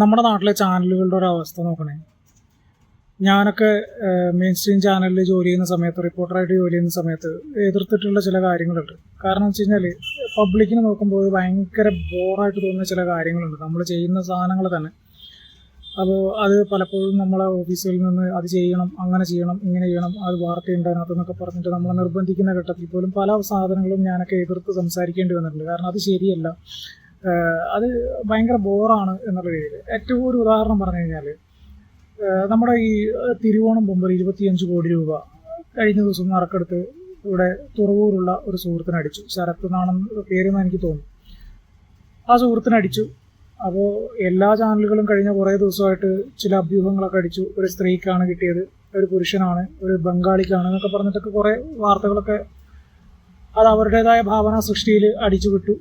നമ്മുടെ നാട്ടിലെ ചാനലുകളുടെ ഒരു അവസ്ഥ നോക്കണേ. ഞാനൊക്കെ മെയിൻ സ്ട്രീം ചാനലിൽ ജോലി ചെയ്യുന്ന സമയത്ത് റിപ്പോർട്ടറായിട്ട് ജോലി ചെയ്യുന്ന സമയത്ത് എതിർത്തിട്ടുള്ള ചില കാര്യങ്ങളുണ്ട്. കാരണം വെച്ച് കഴിഞ്ഞാൽ പബ്ലിക്കിന് നോക്കുമ്പോൾ ഭയങ്കര ബോറായിട്ട് തോന്നുന്ന ചില കാര്യങ്ങളുണ്ട്. നമ്മൾ ചെയ്യുന്ന സാധനങ്ങൾ തന്നെ. അപ്പോൾ അത് പലപ്പോഴും നമ്മളെ ഓഫീസിൽ നിന്ന് അത് ചെയ്യണം അങ്ങനെ ചെയ്യണം ഇങ്ങനെ ചെയ്യണം അത് വാർത്തയുണ്ട് അതിനകത്തെന്നൊക്കെ പറഞ്ഞിട്ട് നമ്മളെ നിർബന്ധിക്കുന്ന ഘട്ടത്തിൽ പോലും പല സാധനങ്ങളും ഞാനൊക്കെ എതിർത്ത് സംസാരിക്കേണ്ടി വന്നിട്ടുണ്ട്. കാരണം അത് ശരിയല്ല. അത് ഭയങ്കര ബോറാണ് എന്നുള്ള രീതിയിൽ. ഏറ്റവും ഒരു ഉദാഹരണം പറഞ്ഞു കഴിഞ്ഞാൽ നമ്മുടെ ഈ തിരുവോണം പൊമ്പൽ ഇരുപത്തിയഞ്ച് കോടി രൂപ കഴിഞ്ഞ ദിവസം നറുക്കെടുത്ത് ഇവിടെ തുറവൂരുള്ള ഒരു സുഹൃത്തിനടിച്ചു ശരത്ത് എന്നാണെന്ന് പേരെന്ന് എനിക്ക് തോന്നുന്നു. ആ സുഹൃത്തിനടിച്ചു അപ്പോൾ എല്ലാ ചാനലുകളും കഴിഞ്ഞ കുറേ ദിവസമായിട്ട് ചില അഭ്യൂഹങ്ങളൊക്കെ അടിച്ചു. ഒരു സ്ത്രീക്കാണ് കിട്ടിയത് ഒരു പുരുഷനാണ് ഒരു ബംഗാളിക്കാണ് എന്നൊക്കെ പറഞ്ഞിട്ടൊക്കെ കുറേ വാർത്തകളൊക്കെ അത് അവരുടേതായ ഭാവന സൃഷ്ടിയിൽ അടിച്ചു വിട്ടു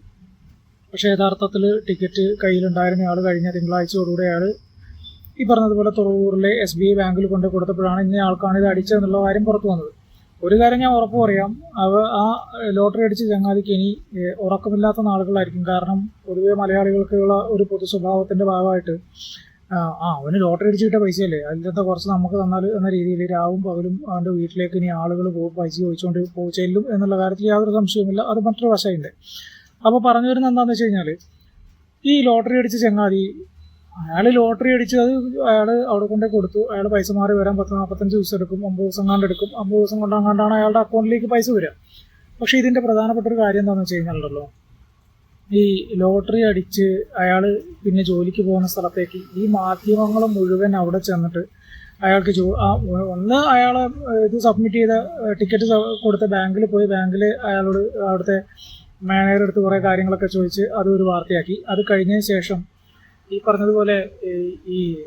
പക്ഷേ യഥാർത്ഥത്തിൽ ടിക്കറ്റ് കയ്യിലുണ്ടായിരുന്ന ആൾ കഴിഞ്ഞ തിങ്കളാഴ്ചയോടുകൂടെ അയാൾ ഈ പറഞ്ഞതുപോലെ തുറവൂറിലെ എസ് ബി ഐ ബാങ്കിൽ കൊണ്ട് കൊടുത്തപ്പോഴാണ് ഇന്ന ആൾക്കാണ് ഇത് അടിച്ചതെന്നുള്ള കാര്യം പുറത്തു വന്നത്. ഒരു കാര്യം ഞാൻ ഉറപ്പ് പറയാം. അവ ആ ലോട്ടറി അടിച്ച് ചങ്ങാതിക്ക് ഇനി ഉറക്കമില്ലാത്ത നാളുകളായിരിക്കും. കാരണം പൊതുവെ മലയാളികൾക്കുള്ള ഒരു പൊതു സ്വഭാവത്തിന്റെ ഭാഗമായിട്ട് ആ അവന് ലോട്ടറി അടിച്ച് കിട്ടിയ പൈസയല്ലേ? അതിലത്തെ കുറച്ച് നമുക്ക് തന്നാൽ എന്ന രീതിയിൽ രാവും പകലും അവന്റെ വീട്ടിലേക്ക് ഇനി ആളുകൾ പോകും പൈസ ചോദിച്ചുകൊണ്ട് പോകും ചെല്ലും എന്നുള്ള കാര്യത്തിൽ യാതൊരു സംശയവുമില്ല. അത് മറ്റൊരു വശമുണ്ട്. അപ്പോൾ പറഞ്ഞു വരുന്നത് എന്താണെന്ന് വെച്ച് കഴിഞ്ഞാൽ ഈ ലോട്ടറി അടിച്ച ചങ്ങാതി അയാൾ ലോട്ടറി അടിച്ച് അത് അയാൾ അവിടെ കൊണ്ടേ കൊടുത്തു. അയാൾ പൈസ മാറി വരാൻ പത്ത് നാൽപ്പത്തഞ്ച് ദിവസം എടുക്കും അമ്പത് ദിവസം കണ്ട് എടുക്കും. അമ്പത് ദിവസം കൊണ്ടാണ്ടാണ് അയാളുടെ അക്കൗണ്ടിലേക്ക് പൈസ വരിക. പക്ഷേ ഇതിന്റെ പ്രധാനപ്പെട്ട ഒരു കാര്യം എന്താണെന്ന് വെച്ച് കഴിഞ്ഞാലുണ്ടല്ലോ ഈ ലോട്ടറി അടിച്ച് അയാൾ പിന്നെ ജോലിക്ക് പോകുന്ന സ്ഥലത്തേക്ക് ഈ മാധ്യമങ്ങൾ മുഴുവൻ അവിടെ ചെന്നിട്ട് അയാൾക്ക് ജോ ഒന്ന് അയാൾ ഇത് സബ്മിറ്റ് ചെയ്ത ടിക്കറ്റ് കൊടുത്ത ബാങ്കിൽ പോയി ബാങ്കിൽ അയാളോട് അവിടുത്തെ മാനേജർ അടുത്ത് കുറേ കാര്യങ്ങളൊക്കെ ചോദിച്ച് അത് ഒരു വാർത്തയാക്കി. അത് കഴിഞ്ഞതിന് ശേഷം ഈ പറഞ്ഞതുപോലെ ഈ-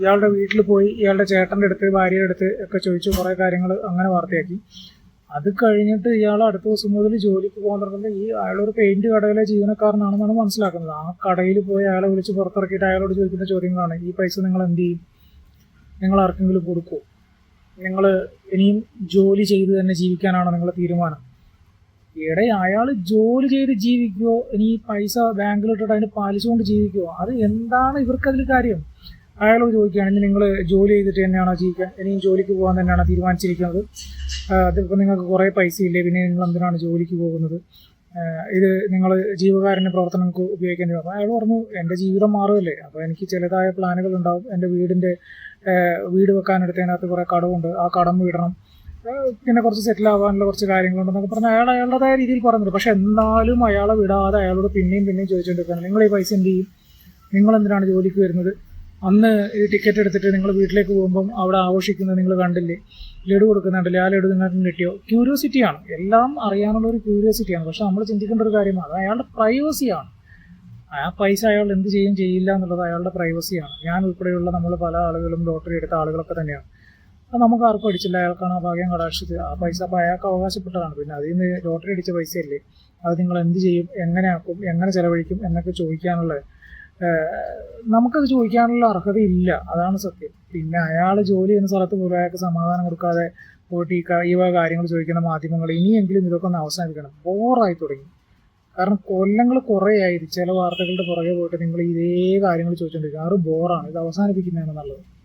ഇയാളുടെ വീട്ടിൽ പോയി ഇയാളുടെ ചേട്ടന്റെ അടുത്ത് ഭാര്യയുടെ അടുത്ത് ഒക്കെ ചോദിച്ചു കുറേ കാര്യങ്ങൾ അങ്ങനെ വാർത്തയാക്കി. അത് കഴിഞ്ഞിട്ട് ഇയാൾ അടുത്ത ദിവസം മുതൽ ജോലിക്ക് തുടങ്ങുമ്പോൾ ഈ അയാളൊരു പെയിന്റ് കടയിലെ ജീവനക്കാരനാണെന്നാണ് മനസ്സിലാക്കുന്നത്. ആ കടയിൽ പോയി അയാളെ വിളിച്ച് പുറത്തിറക്കിയിട്ട് അയാളോട് ചോദിക്കുന്ന ചോദ്യങ്ങളാണ്. ഈ പൈസ നിങ്ങൾ എന്ത് ചെയ്യും? നിങ്ങൾ ആർക്കെങ്കിലും കൊടുക്കുമോ നിങ്ങൾ ഇനിയും ജോലി ചെയ്ത് തന്നെ ജീവിക്കാനാണോ നിങ്ങളുടെ തീരുമാനം? എടേ അയാൾ ജോലി ചെയ്ത് ജീവിക്കുമോ ഇനി പൈസ ബാങ്കിലിട്ടിട്ട് അതിന് പാലിച്ചുകൊണ്ട് ജീവിക്കുമോ അത് എന്താണ് ഇവർക്കതിൽ കാര്യം? അയാളോട് ഇനി നിങ്ങൾ ജോലി ചെയ്തിട്ട് തന്നെയാണോ ജീവിക്കാൻ? ഇനിയും ജോലിക്ക് പോകാൻ തന്നെയാണോ തീരുമാനിച്ചിരിക്കുന്നത്? അതിപ്പോൾ നിങ്ങൾക്ക് കുറേ പൈസ ഇല്ലേ പിന്നെ നിങ്ങൾ എന്തിനാണ് ജോലിക്ക് പോകുന്നത്? ഇത് നിങ്ങൾ ജീവകാരുണ്യ പ്രവർത്തനങ്ങൾക്ക് ഉപയോഗിക്കേണ്ടി വരും അപ്പോൾ അയാൾ പറഞ്ഞു എന്റെ ജീവിതം മാറുമല്ലേ അപ്പോൾ എനിക്ക് ചിലതായ പ്ലാനുകൾ ഉണ്ടാവും എന്റെ വീടിന്റെ വീട് വെക്കാനെടുത്തതിനകത്ത് കുറേ കടമുണ്ട് ആ കടം വീടണം. പിന്നെ കുറച്ച് സെറ്റിൽ ആവാനുള്ള കുറച്ച് കാര്യങ്ങളുണ്ടെന്നൊക്കെ പറഞ്ഞ് അയാൾ അയാളുടേതായ രീതിയിൽ പറഞ്ഞിട്ട് പക്ഷെ എന്നാലും അയാളെ വിടാതെ അയാളോട് പിന്നെയും പിന്നെയും ചോദിച്ചുകൊണ്ടിരിക്കുകയാണ്. നിങ്ങൾ ഈ പൈസ എന്ത് ചെയ്യും? നിങ്ങൾ എന്തിനാണ് ജോലിക്ക് വരുന്നത്? അന്ന് ഈ ടിക്കറ്റ് എടുത്തിട്ട് നിങ്ങൾ വീട്ടിലേക്ക് പോകുമ്പം അവിടെ ആഘോഷിക്കുന്നത് നിങ്ങൾ കണ്ടില്ലേ? ലഡു കൊടുക്കുന്നുണ്ടല്ലേ? ആ ലഡു നിങ്ങൾക്ക് കിട്ടിയോ? ക്യൂരിയോസിറ്റിയാണ് എല്ലാം അറിയാനുള്ള ഒരു ക്യൂരിയോസിറ്റിയാണ് പക്ഷെ നമ്മൾ ചിന്തിക്കേണ്ട ഒരു കാര്യമാണ്. അയാളുടെ പ്രൈവസിയാണ് ആ പൈസ അയാൾ എന്ത് ചെയ്യും ചെയ്യില്ല എന്നുള്ളത് അയാളുടെ പ്രൈവസിയാണ് ഞാൻ ഉൾപ്പെടെയുള്ള നമ്മൾ പല ആളുകളും ലോട്ടറി എടുത്ത ആളുകളൊക്കെ തന്നെയാണ്. അത് നമുക്ക് ആർക്കും അടിച്ചില്ല. അയാൾക്കാണ് ആ ഭാഗ്യം കടാക്ഷിച്ചത്. ആ പൈസ അപ്പോൾ അയാൾക്ക് അവകാശപ്പെട്ടതാണ്. പിന്നെ അതിൽ നിന്ന് ലോട്ടറി അടിച്ച പൈസയല്ലേ? അത് നിങ്ങൾ എന്ത് ചെയ്യും? എങ്ങനെ ആക്കും? എങ്ങനെ ചിലവഴിക്കും? എന്നൊക്കെ ചോദിക്കാനുള്ള നമുക്കത് ചോദിക്കാനുള്ള അർഹതയില്ല. അതാണ് സത്യം. പിന്നെ അയാൾ ജോലി ചെയ്യുന്ന സ്ഥലത്ത് പോലും അയാൾക്ക് സമാധാനം കൊടുക്കാതെ പോയിട്ട് ഈ ഈ വക കാര്യങ്ങൾ ചോദിക്കുന്ന മാധ്യമങ്ങൾ ഇനിയെങ്കിലും ഇതൊക്കെ ഒന്ന് അവസാനിപ്പിക്കണം. ബോറായി തുടങ്ങി. കാരണം കൊല്ലങ്ങൾ കുറേ ആയിരിക്കും ചില വാർത്തകളുടെ പുറകെ പോയിട്ട് നിങ്ങൾ ഇതേ കാര്യങ്ങൾ ചോദിച്ചുകൊണ്ടിരിക്കുക ആറ് ബോറാണ്. ഇത് അവസാനിപ്പിക്കുന്നതാണ് നല്ലത്.